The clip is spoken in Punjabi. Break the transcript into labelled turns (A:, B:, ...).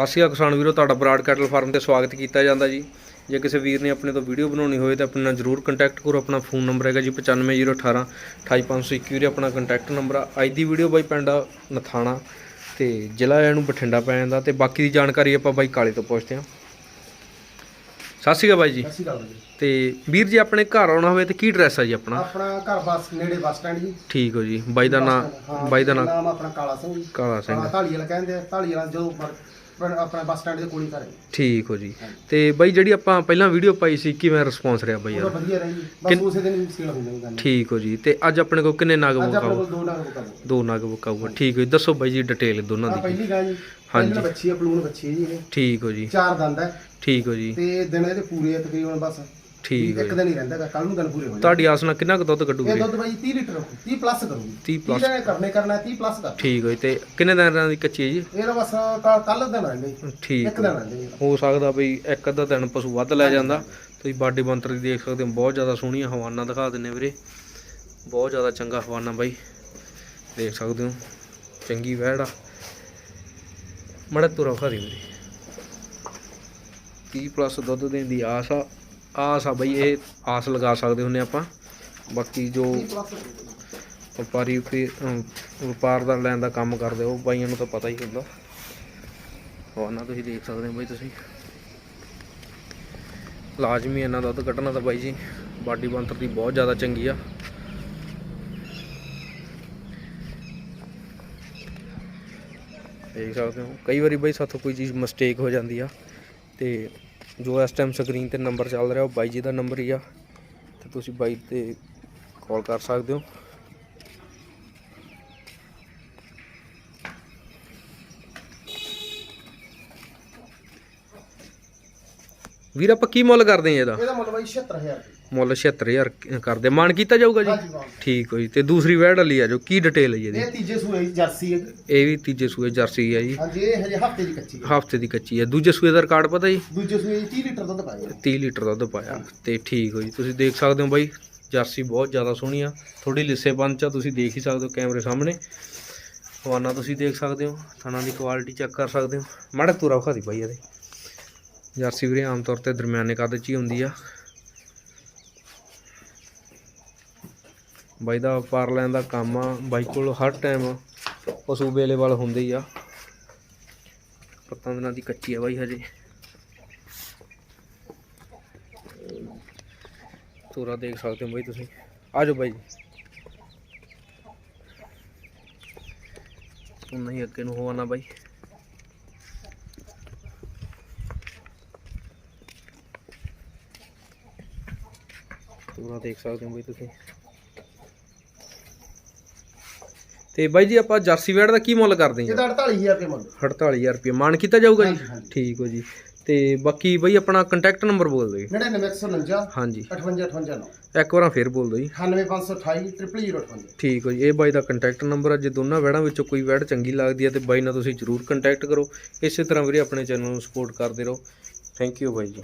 A: ਸਤਿ ਸ਼੍ਰੀ ਅਕਾਲ ਕਿਸਾਨ ਵੀਰੋ ਤੁਹਾਡਾ ਬਰਾਡ ਕੈਟਲ ਫਾਰਮ ਤੇ ਸਵਾਗਤ ਕੀਤਾ ਜਾਂਦਾ ਜੀ। ਜੇ ਕਿਸੇ ਵੀਰ ਨੇ ਆਪਣੇ ਤੋਂ ਵੀਡੀਓ ਬਣਾਉਣੀ ਹੋਵੇ ਤਾਂ ਆਪਣੇ ਨਾਲ ਜਰੂਰ ਕੰਟੈਕਟ ਕਰੋ। ਆਪਣਾ ਫੋਨ ਨੰਬਰ ਹੈਗਾ ਜੀ 95018 28521 ਵੀਰੇ ਆਪਣਾ ਕੰਟੈਕਟ ਨੰਬਰ ਆ। ਅੱਜ ਦੀ ਵੀਡੀਓ ਬਾਈ ਪਿੰਡ ਨਥਾਣਾ ਤੇ ਜ਼ਿਲ੍ਹਾ ਇਹਨੂੰ ਬਠਿੰਡਾ ਪੈ ਜਾਂਦਾ ਤੇ ਬਾਕੀ ਦੀ ਜਾਣਕਾਰੀ ਆਪਾਂ ਬਾਈ ਕਾਲੇ ਤੋਂ ਪੁੱਛਦੇ ਹਾਂ। ਸਤਿ ਸ਼੍ਰੀ ਅਕਾਲ ਬਾਈ ਜੀ।
B: ਜੀ।
A: ਤੇ ਵੀਰ ਜੀ ਆਪਣੇ ਘਰ ਆਉਣਾ ਹੋਵੇ ਤੇ ਕੀ ਐਡਰੈਸ ਆ ਜੀ ਆਪਣਾ?
B: ਆਪਣਾ ਘਰ ਬੱਸ ਨੇੜੇ ਬੱਸ ਸਟੈਂਡ ਜੀ।
A: ਠੀਕ ਹੋ ਜੀ। ਬਾਈ ਦਾ ਨਾਮ ਬਾਈ ਦਾ ਨਾਮ
B: ਆਪਣਾ ਕਾਲਾ ਸਿੰਘ ਜੀ।
A: ਕਾਲਾ ਸਿੰਘ।
B: ਢਾਲੀ ਵਾਲਾ ਕਹਿੰਦੇ ਆ ਢਾਲੀ ਵਾਲਾ ਜਦੋਂ ਪਰ ਆਪਣਾ ਬੱਸ ਸਟੈਂਡ ਦੇ ਕੋਲ ਹੀ ਘਰ ਹੈ। ਜੀ।
A: ਠੀਕ ਹੋ ਜੀ। ਤੇ ਬਾਈ ਜਿਹੜੀ ਆਪਾਂ ਪਹਿਲਾਂ ਵੀਡੀਓ ਪਾਈ ਸੀ ਕਿਵੇਂ ਰਿਸਪੌਂਸ ਰਿਹਾ ਬਾਈ ਯਾਰ
B: ਵਧੀਆ ਰਹੀ। ਬਸ
A: ਕਿੰਨ-
B: ਉਸੇ ਦਿਨ ਸੇਲ ਹੋ ਗੱਲ।
A: ਠੀਕ ਹੋ ਜੀ। ਤੇ ਅੱਜ ਆਪਣੇ ਕੋਲ ਕਿੰਨੇ ਨਾਗ
B: ਅੱਜ ਆਪਣੇ ਕੋਲ ਦੋ ਨਾਗ ਬੁਕਾ ਦੋ
A: ਨਾਗ ਬੁਕਾਊਗਾ ਠੀਕ ਹੋ ਜੀ। ਦੱਸੋ ਬਾਈ ਜੀ ਡਿਟੇਲ ਦੋਨਾਂ
B: ਆ
A: ਦੀ
B: ਪਹਿਲੀ ਗਾਂ ਜੀ
A: ਹਾਂਜੀ।
B: ਬੱਚੀ ਆ ਬਲੂਨ ਬੱਚੀ ਹੈ ਜੀ ਇਹ।
A: ਠੀਕ ਹੋ ਜੀ।
B: ਚਾਰ ਦੰਦ ਹੈ।
A: ਠੀਕ ਹੋ ਜੀ।
B: ਤੇ ਦਿਨ ਇਹਦੇ ਪੂਰੇ ਆ ਤਕਰੀਬਨ ਬਸ।
A: ਠੀਕ ਹੋ।
B: ਇੱਕ ਦਿਨ ਹੀ ਰਹਿੰਦਾ ਕੱਲ ਨੂੰ ਦਿਨ ਪੂਰੇ ਹੋ ਜਾਣਗੇ।
A: ਤੁਹਾਡੀ ਆਸ ਨਾਲ ਕਿੰਨਾ ਕੁ ਦੁੱਧ ਕੱਢੂ
B: ਇਹ ਦੁੱਧ ਬਾਈ 30 ਲੀਟਰ ਹੋਊ 30 ਪਲੱਸ ਕਰੂਗੀ।
A: 30 plus।
B: ਨੇ ਕਰਨੇ ਕਰਨਾ 30 ਪਲੱਸ ਕਰ।
A: ਠੀਕ ਹੋ ਜੀ ਤੇ ਕਿੰਨੇ ਦਿਨਾਂ ਦੀ ਕੱਚੀ ਹੈ ਜੀ?
B: ਇਹਦਾ ਬਸ ਕੱਲ ਦਿਨ ਜੀ।
A: ਠੀਕ
B: ਇੱਕ ਦਿਨ ਜੀ।
A: ਹੋ ਸਕਦਾ ਬਈ ਇੱਕ ਅੱਧਾ ਦਿਨ ਪਸ਼ੂ ਵੱਧ ਲੈ ਜਾਂਦਾ। ਤੁਸੀਂ ਬਾਡੀ ਬੰਤਰ ਦੀ ਦੇਖ ਸਕਦੇ ਹੋ ਬਹੁਤ ਜ਼ਿਆਦਾ ਸੋਹਣੀਆਂ ਹਵਾਨਾ ਦਿਖਾ ਦਿੰਨੇ ਵੀਰੇ। ਬਹੁਤ ਜ਼ਿਆਦਾ ਚੰਗਾ ਹਵਾਨਾ ਬਾਈ। ਦੇਖ ਸਕਦੇ ਹੋ ਚੰਗੀ ਵਹਿੜ ਆ। ਮੜਾ ਤੁਰਾ ਖਾ ਦੇ ਵੀਰੇ। 30 ਪਲੱਸ ਦੁੱਧ ਦੇਣ ਦੀ ਆਸ ਆ। ਆਸ ਆ ਬਈ, ਇਹ ਆਸ ਲਗਾ ਸਕਦੇ ਹੁੰਨੇ ਆਪਾਂ। ਬਾਕੀ ਜੋ ਵਪਾਰੀ ਫਿਰ ਵਪਾਰ ਦਾ ਲੈਣ ਦਾ ਕੰਮ ਕਰਦੇ, ਉਹ ਬਾਈਆਂ ਨੂੰ ਤਾਂ ਪਤਾ ਹੀ ਹੁੰਦਾ। ਹਵਾਨਾ ਤੁਸੀਂ ਦੇਖ ਸਕਦੇ ਹੋ ਬਾਈ ਤੁਸੀਂ। ਲਾਜ਼ਮੀ ਇਹਨਾਂ ਦਾ ਦੁੱਧ ਕੱਢਣਾ ਤਾਂ ਬਾਈ ਜੀ, ਬਾਡੀ ਬੰਤਰ ਦੀ ਬਹੁਤ ਜ਼ਿਆਦਾ ਚੰਗੀ ਆ। ਦੇਖ ਸਕਦੇ ਹੋ, ਕਈ ਵਾਰੀ ਬਾਈ ਸਾਥੋਂ ਕੋਈ ਚੀਜ਼ ਮਿਸਟੇਕ ਹੋ ਜਾਂਦੀ ਆ, ਤੇ ਜੋ ਇਸ ਟਾਈਮ ਸਕਰੀਨ ਤੇ ਨੰਬਰ ਚੱਲ ਰਿਹਾ ਉਹ ਬਾਈ ਜੀ ਦਾ ਨੰਬਰ ਹੀ ਆ। ਤੇ ਤੁਸੀਂ ਬਾਈ ਤੇ ਕਾਲ ਕਰ ਸਕਦੇ ਹੋ। ਵੀਰ, ਆਪਾਂ ਕੀ ਮੁੱਲ ਕਰਦੇ ਆ ਇਹਦਾ?
B: ਇਹਦਾ ਮੁੱਲ ਬਾਈ 76000 ਰੁਪਏ।
A: ਮੁੱਲ 76000 ਕਰਦੇ। ਮਾਨ ਕੀਤਾ ਜਾਊਗਾ ਜੀ?
B: ਹਾਂਜੀ
A: ਠੀਕ ਹੋ ਜੀ। ਤੇ ਦੂਸਰੀ ਵੈੜ ਵਾਲੀ ਆ ਜੋ ਕੀ ਡਿਟੇਲ ਹੈ ਜੀ ਇਹਦੀ?
B: ਇਹ ਤੀਜੇ ਸੂਏ ਦੀ ਜਰਸੀ ਹੈ।
A: ਇਹ ਵੀ ਤੀਜੇ ਸੂਏ ਜਰਸੀ ਹੈ ਜੀ।
B: ਹਾਂਜੀ ਇਹ ਹਜੇ ਹਫ਼ਤੇ ਦੀ ਕੱਚੀ ਹੈ।
A: ਹਫ਼ਤੇ ਦੀ ਕੱਚੀ ਹੈ ਦੂਜੇ ਸੂਏ ਦਾ ਰਿਕਾਰਡ ਪਤਾ ਜੀ?
B: ਦੂਜੇ ਸੂਏ 'ਚ 30 ਲੀਟਰ ਦੁੱਧ ਪਾਇਆ।
A: 30 ਲੀਟਰ ਦੁੱਧ ਪਾਇਆ। ਤੇ ਠੀਕ ਹੋ ਜੀ। ਤੁਸੀਂ ਦੇਖ ਸਕਦੇ ਹੋ ਬਾਈ ਜਰਸੀ ਬਹੁਤ ਜ਼ਿਆਦਾ ਸੋਹਣੀ ਆ। ਥੋੜੀ ਲਿੱਸੇ ਚ ਆ ਤੁਸੀਂ ਦੇਖ ਹੀ ਸਕਦੇ ਹੋ ਕੈਮਰੇ ਸਾਹਮਣੇ। ਹਵਾਨਾ ਤੁਸੀਂ ਦੇਖ ਸਕਦੇ ਹੋ। ਥਣਾ ਦੀ ਕੁਆਲਿਟੀ ਚੈੱਕ ਕਰ ਸਕਦੇ ਹੋ। ਮਾੜਾ ਤੁਰਾ ਵਿਖਾ ਦੀ ਬਾਈ ਇਹਦੇ। ਜਰਸੀ ਵੀਰੇ ਆਮ ਤੌਰ ਤੇ ਦਰਮਿਆਨੇ ਕੱਦ 'ਚ ਹੀ ਹੁੰਦੀ ਆ। ਬਾਈ ਦਾ ਵਪਾਰ ਲੈਣ ਦਾ ਕੰਮ ਆ। ਬਾਈ ਕੋਲ ਹਰ ਟਾਈਮ ਪਸ਼ੂ ਅਵੇਲੇਬਲ ਹੁੰਦੇ ਹੀ ਆ। ਪੱਤਾਂ ਦਿਨਾਂ ਦੀ ਕੱਚੀ ਆ ਬਾਈ ਹਜੇ। ਤੋਰਾ ਦੇਖ ਸਕਦੇ ਹੋ ਬਾਈ ਤੁਸੀਂ। ਆ ਜਾਓ ਬਾਈ। ਤੂੰ ਨਹੀਂ ਅੱਗੇ ਨੂੰ ਹੋਣਾ ਬਾਈ। ਤੋਰਾ ਦੇਖ ਸਕਦੇ ਹੋ ਬਾਈ ਤੁਸੀਂ। ਤੇ ਬਾਈ ਜੀ ਆਪਾਂ ਜਰਸੀ ਵੈੜ ਦਾ ਕੀ ਮੁੱਲ ਕਰਦੇ ਹਾਂ?
B: ਇਹਦਾ 48000 ਰੁਪਏ ਮੁੱਲ।
A: 48000 ਰੁਪਏ। ਮਾਨ ਕੀਤਾ ਜਾਊਗਾ ਜੀ?
B: ਹਾਂਜੀ।
A: ਠੀਕ ਹੋ ਜੀ। ਤੇ ਬਾਕੀ ਬਾਈ ਆਪਣਾ ਕੰਟੈਕਟ ਨੰਬਰ ਬੋਲ ਦਿਓ ਜੀ।
B: 99149
A: ਹਾਂਜੀ।
B: 5858
A: ਇੱਕ ਵਾਰ ਫੇਰ ਬੋਲ ਦਿਓ ਜੀ।
B: 98528 0058
A: ਠੀਕ ਹੋ ਜੀ। ਇਹ ਬਾਈ ਦਾ ਕੰਟੈਕਟ ਨੰਬਰ ਹੈ ਜੇ ਦੋਨਾਂ ਵੈੜਾਂ ਵਿੱਚੋਂ ਕੋਈ ਵੈੜ ਚੰਗੀ ਲੱਗਦੀ ਹੈ ਤੇ ਬਾਈ ਨਾਲ ਤੁਸੀਂ ਜਰੂਰ ਕੰਟੈਕਟ ਕਰੋ। ਇਸੇ ਤਰ੍ਹਾਂ ਵੀਰੇ ਆਪਣੇ ਚੈਨਲ ਨੂੰ ਸਪੋਰਟ ਕਰਦੇ ਰਹੋ। ਥੈਂਕ ਯੂ ਬਾਈ ਜੀ।